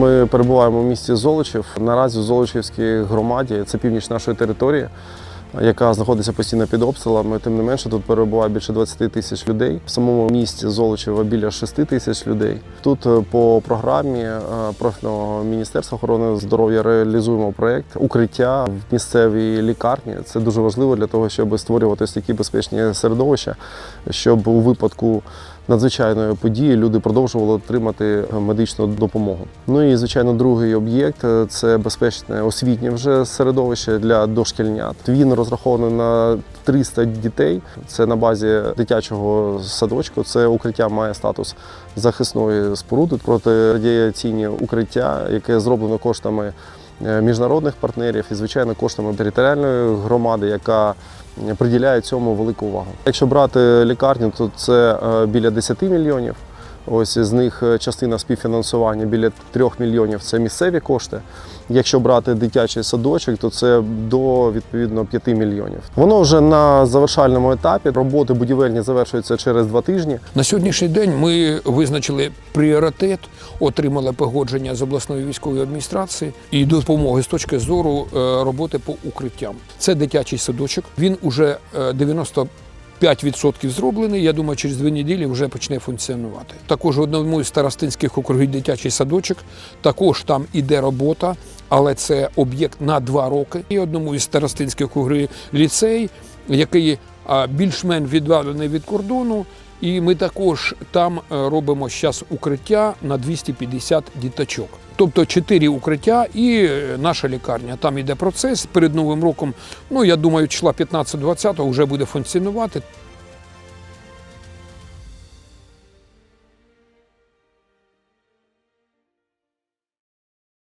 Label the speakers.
Speaker 1: Ми перебуваємо в місті Золочів. Наразі в Золочівській громаді це північ нашої території, яка знаходиться постійно під обстрілами. Тим не менше, тут перебуває більше 20 тисяч людей. В самому місті Золочева біля 6 тисяч людей. Тут е, по програмі е, профільного міністерства охорони здоров'я реалізуємо проєкт укриття в місцевій лікарні. Це дуже важливо для того, щоб створювати такі безпечні середовища, щоб у випадку надзвичайної події люди продовжували отримати медичну допомогу. Ну і звичайно, другий об'єкт е, це безпечне освітнє вже середовище для дошкільнят. Він розрахований на 300 дітей. Це на базі дитячого садочку. Це укриття має статус захисної споруди протирадіаційні укриття, яке зроблено коштами е, міжнародних партнерів і звичайно коштами територіальної громади, яка приділяє цьому велику увагу. Якщо брати лікарню, то це е, біля 10 мільйонів. Ось з них е, частина співфінансування біля 3 мільйонів це місцеві кошти. Якщо брати дитячий садочок, то це до відповідно 5 мільйонів. Воно вже на завершальному етапі. Роботи будівельні завершуються через два тижні.
Speaker 2: На сьогоднішній день ми визначили пріоритет, отримали погодження з обласної військової адміністрації і допомоги з точки зору е, роботи по укриттям. Це дитячий садочок. Він уже е, 90 5% зроблений. Я думаю, через дві неділі вже почне функціонувати. Також в одному із старостинських округів дитячий садочок. Також там іде робота, але це об'єкт на два роки. І одному із старостинських округів ліцей, який більш-менш віддалений від кордону. І ми також там е, робимо зараз укриття на 250 діточок. Тобто чотири укриття і е, наша лікарня. Там іде процес перед новим роком. Ну я думаю, числа 15-20 вже буде функціонувати.